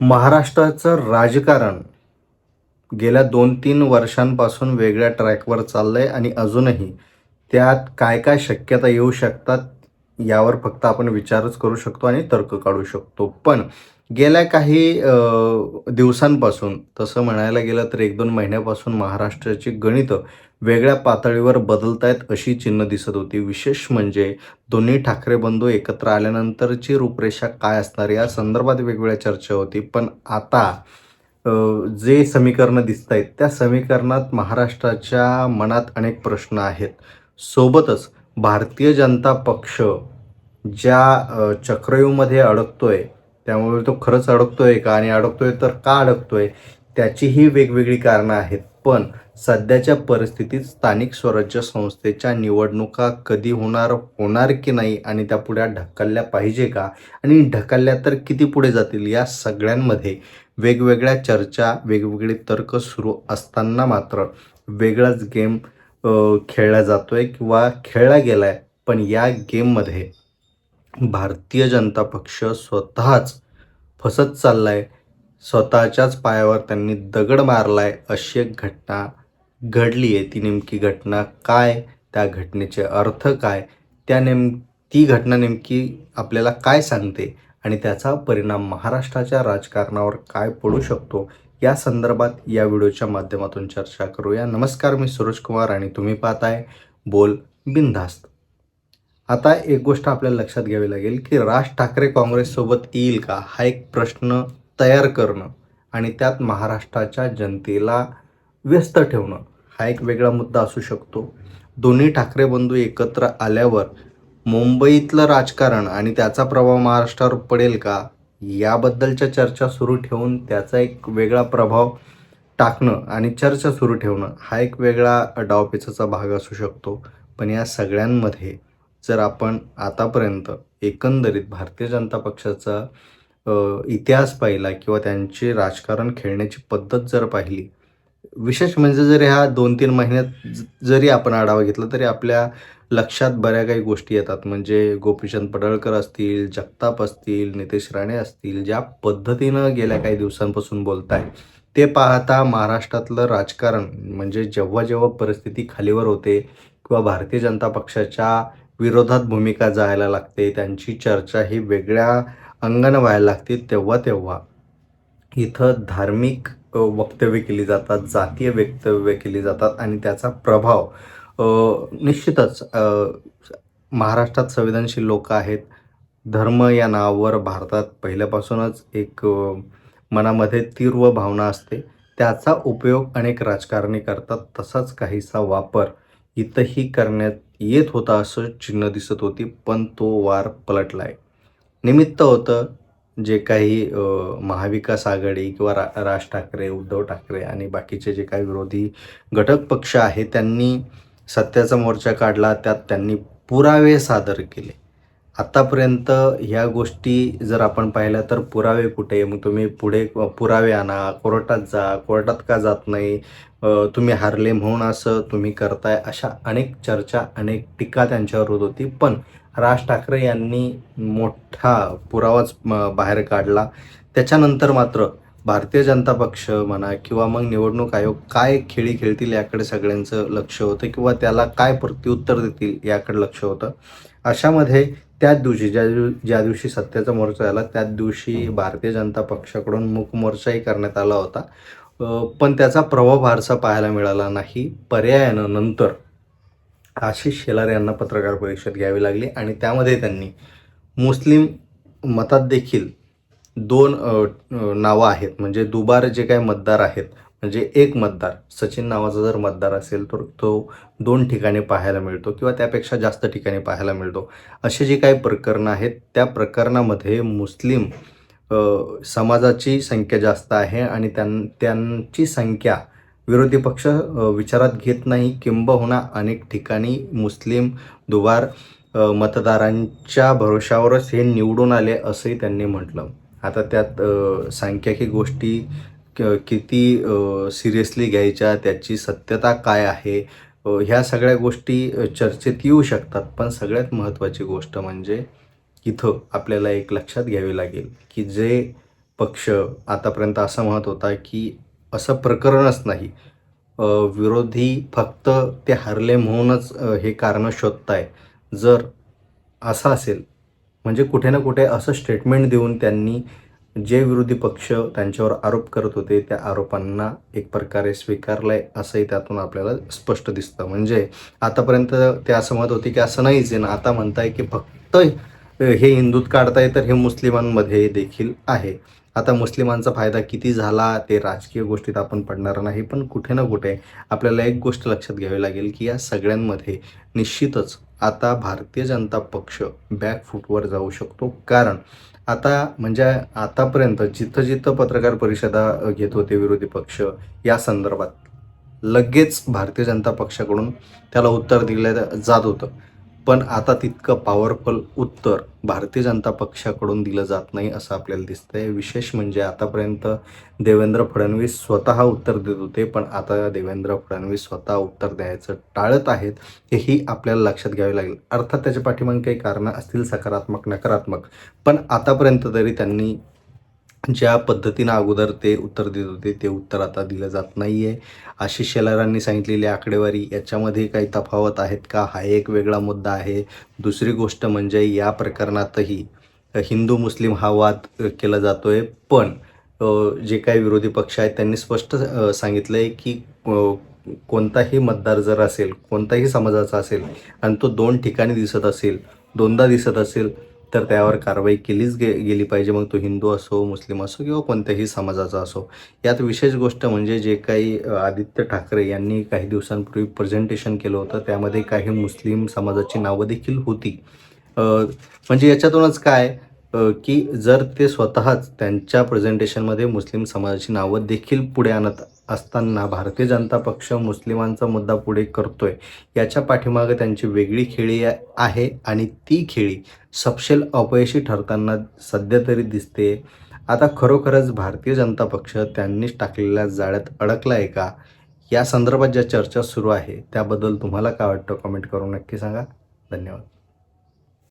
महाराष्ट्राचं राजकारण गेल्या दोन तीन वर्षांपासून वेगळ्या ट्रॅकवर चाललं आहे आणि अजूनही त्यात काय काय शक्यता येऊ शकतात यावर फक्त आपण विचारच करू शकतो आणि तर्क काढू शकतो. पण गेल्या काही दिवसांपासून तसं म्हणायला गेलं तर एक दोन महिन्यापासून महाराष्ट्राची गणितं वेगळ्या पातळीवर बदलत आहेत अशी चिन्ह दिसत होती. विशेष म्हणजे दोन्ही ठाकरे बंधू एकत्र आल्यानंतरची रूपरेषा काय असणार या संदर्भात वेगवेगळ्या चर्चा होती. पण आता जे समीकरणं दिसत आहेत त्या समीकरणात महाराष्ट्राच्या मनात अनेक प्रश्न आहेत. सोबतच भारतीय जनता पक्ष ज्या अ, चक्रव्यूहमध्ये अडकतोय त्यामुळे तो खरंच अडकतोय का? आणि अडकतोय तर का अडकतोय? त्याचीही वेगवेगळी कारणं आहेत. पण सध्याच्या परिस्थितीत स्थानिक स्वराज्य संस्थेच्या निवडणुका कधी होणार होणार की नाही आणि त्या पुढे ढकलल्या पाहिजे का? आणि ढकलल्या तर किती पुढे जातील? या सगळ्यांमध्ये वेगवेगळ्या चर्चा वेगवेगळे तर्क सुरू असताना मात्र वेगळाच गेम खेळला जातोय किंवा खेळला गेलाय पण या गेममध्ये भारतीय जनता पक्ष स्वतःच फसत चाललाय स्वतःच्याच पायावर त्यांनी दगड मारलाय अशी एक घटना घडली आहे. ती नेमकी घटना काय त्या घटनेचे अर्थ काय त्या नेम ती घटना नेमकी आपल्याला काय सांगते आणि त्याचा परिणाम महाराष्ट्राच्या राजकारणावर काय पडू शकतो या संदर्भात या व्हिडिओच्या माध्यमातून चर्चा करूया. नमस्कार मी सुरेश कुमार आणि तुम्ही पाहताय बोल बिनधास्त. आता एक गोष्ट आपल्याला लक्षात घ्यावी लागेल की राज ठाकरे काँग्रेससोबत येईल का हा एक प्रश्न तयार करणं आणि त्यात महाराष्ट्राच्या जनतेला व्यस्त ठेवणं हा एक वेगळा मुद्दा असू शकतो. दोन्ही ठाकरे बंधू एकत्र आल्यावर मुंबईतलं राजकारण आणि त्याचा प्रभाव महाराष्ट्रावर पडेल का? याबद्दलच्या चर्चा सुरू ठेवून त्याचा एक वेगळा प्रभाव टाकणं आणि चर्चा सुरू ठेवणं हा एक वेगळा डावपेचाचा भाग असू शकतो. पण या सगळ्यांमध्ये जर आपण आतापर्यंत एकंदरीत भारतीय जनता पक्षाचा इतिहास पाहिला किंवा त्यांचे राजकारण खेळण्याची पद्धत जर पाहिली विशेष म्हणजे जर ह्या दोन तीन महिन्यात ज- जरी आपण आढावा घेतला तरी आपल्या लक्षात बऱ्या काही गोष्टी येतात. म्हणजे गोपीचंद पडळकर असतील जगताप असतील नितेश राणे असतील ज्या पद्धतीनं गेल्या काही दिवसांपासून बोलत आहे ते पाहता महाराष्ट्रातलं राजकारण म्हणजे जेव्हा जेव्हा परिस्थिती खालीवर होते किंवा भारतीय जनता पक्षाच्या विरोधात भूमिका जायला लागते त्यांची चर्चा ही वेगळ्या अंगानं व्हायला लागते तेव्हा तेव्हा. इथं धार्मिक वक्तव्य केली जातात जातीय वक्तव्य केली जातात आणि त्याचा प्रभाव निश्चितच महाराष्ट्रात संवेदनशील लोक आहेत. धर्म या नावावर भारतात पहिल्यापासूनच एक मनामध्ये तीव्र भावना असते. त्याचा उपयोग अनेक राजकारणी करतात. तसाच काहीसा वापर इथंही करण्यात येत होता असं चिन्ह दिसत होती पण तो वार पलटला आहे निमित्त होतं जे काही महाविकास आघाडी किंवा रा राज ठाकरे उद्धव ठाकरे आणि बाकीचे जे काही विरोधी घटक पक्ष आहेत त्यांनी सत्याचा मोर्चा काढला त्यात त्यांनी पुरावे सादर केले. आत्तापर्यंत ह्या गोष्टी जर आपण पाहिल्या तर पुरावे कुठे? मग तुम्ही पुढे पुरावे आणा कोर्टात जा कोर्टात का जात नाही? तुम्ही हारले म्हणून असं तुम्ही करताय अशा अनेक चर्चा अनेक टीका त्यांच्यावर होत होती. पण राज ठाकरे यांनी मोठा पुरावाच बाहेर काढला. त्याच्यानंतर मात्र भारतीय जनता पक्ष म्हणा किंवा मग निवडणूक आयोग काय खेळी खेळतील याकडे सगळ्यांचं लक्ष होतं किंवा त्याला काय प्रत्युत्तर देतील याकडे लक्ष होतं? अशामध्ये त्याच दिवशी ज्या दिव ज्या दिवशी सत्याचा मोर्चा झाला त्याच दिवशी भारतीय जनता पक्षाकडून मूकमोर्चाही करण्यात आला होता. पण त्याचा प्रभाव फारसा पाहायला मिळाला नाही. पर्यायानं नंतर आशिष शेलार यांना पत्रकार परिषद घ्यावी लागली आणि त्यामध्ये त्यांनी मुस्लिम मतात देखील दोन नावं आहेत. म्हणजे दुबार जे काय मतदार आहेत म्हणजे एक मतदार सचिन नावाचा जर मतदार असेल तर तो दोन ठिकाणी पाहायला मिळतो किंवा त्यापेक्षा जास्त ठिकाणी पाहायला मिळतो. असे जे काही प्रकरणं आहेत त्या प्रकरणामध्ये मुस्लिम समाजाची संख्या जास्त आहे आणि त्यां त्यांची संख्या विरोधी पक्ष विचारात घेत नाही. किंबहुना अनेक ठिकाणी मुस्लिम दुबार मतदारांच्या भरोशावरच हे निवडून आले असंही त्यांनी म्हटलं. आता त्यात सांख्यिकी गोष्टी क- किती सिरियसली घ्यायच्या त्याची सत्यता काय आहे ह्या सगळ्या गोष्टी चर्चेत येऊ शकतात. पण सगळ्यात महत्त्वाची गोष्ट म्हणजे इथं आपल्याला एक लक्षात घ्यावी लागेल की जे पक्ष आतापर्यंत असं म्हणत होता की असं प्रकरणच नाही. विरोधी फक्त ते हरले म्हणूनच हे कारणं शोधताय. जर असं असेल म्हणजे कुठे ना कुठे असं स्टेटमेंट देऊन त्यांनी जे विरोधी पक्ष त्यांच्यावर आरोप करत होते त्या आरोपांना एक प्रकारे स्वीकारलंय असंही त्यातून आपल्याला स्पष्ट दिसतं. म्हणजे आतापर्यंत ते असं म्हणत होते की असं नाहीच आहे ना आता म्हणताय की फक्त हे हिंदूत काढताय तर हे मुस्लिमांमध्ये देखील आहे. आता मुस्लिमांचा फायदा किती झाला ते राजकीय गोष्टीत आपण पडणार नाही पण कुठे ना कुठे आपल्याला एक गोष्ट लक्षात घ्यावी लागेल की या सगळ्यांमध्ये निश्चितच आता भारतीय जनता पक्ष बॅकफूटवर जाऊ शकतो. कारण आता म्हणजे आतापर्यंत जिथं जिथं पत्रकार परिषदा घेत होते विरोधी पक्ष या संदर्भात लगेच भारतीय जनता पक्षाकडून त्याला उत्तर दिलं जात होतं. पण आता तितकं पॉवरफुल उत्तर भारतीय जनता पक्षाकडून दिलं जात नाही असं आपल्याला दिसतंय. विशेष म्हणजे आतापर्यंत देवेंद्र फडणवीस स्वतः उत्तर देत होते पण आता देवेंद्र फडणवीस स्वतः उत्तर द्यायचं टाळत आहेत हेही आपल्याला लक्षात घ्यावे लागेल. अर्थात त्याच्या पाठीमागे काही कारणं असतील सकारात्मक नकारात्मक. पण आतापर्यंत तरी त्यांनी ज्या पद्धतीनं अगोदर ते उत्तर देत होते ते उत्तर आता दिलं जात नाही आहे आशिष शेलारांनी सांगितलेली आकडेवारी याच्यामध्ये काही तफावत आहेत का? हा एक वेगळा मुद्दा आहे. दुसरी गोष्ट म्हणजे या प्रकरणातही हिंदू मुस्लिम हा वाद केला जातो आहे पण जे काही विरोधी पक्ष आहेत त्यांनी स्पष्ट सांगितलं आहे की कोणताही मतदार जर असेल कोणताही समाजाचा असेल आणि तो दोन ठिकाणी दिसत असेल दोनदा दिसत असेल तर त्यावर कारवाई केलीच गे गेली पाहिजे. मग तो हिंदू असो मुस्लिम असो किंवा कोणत्याही समाजाचा असो. यात विशेष गोष्ट म्हणजे जे काही आदित्य ठाकरे यांनी काही दिवसांपूर्वी प्रेझेंटेशन केलं होतं. त्यामध्ये काही मुस्लिम समाजाची नावं देखील होती. म्हणजे याच्यातूनच काय की जर ते स्वतःच त्यांच्या प्रेझेंटेशनमध्ये मुस्लिम समाजाची नावं देखील पुढे आणत असताना भारतीय जनता पक्ष मुस्लिमांचा मुद्दा पुढे करतोय याच्या पाठीमागे त्यांची वेगळी खेळी आहे आणि ती खेळी सपशेल अपयशी ठरताना सध्या तरी दिसते. आता खरोखरच भारतीय जनता पक्ष त्यांनीच टाकलेल्या जाळ्यात अडकला आहे का? या संदर्भात ज्या चर्चा सुरू आहे त्याबद्दल तुम्हाला काय वाटतं? कमेंट करून नक्की सांगा. धन्यवाद.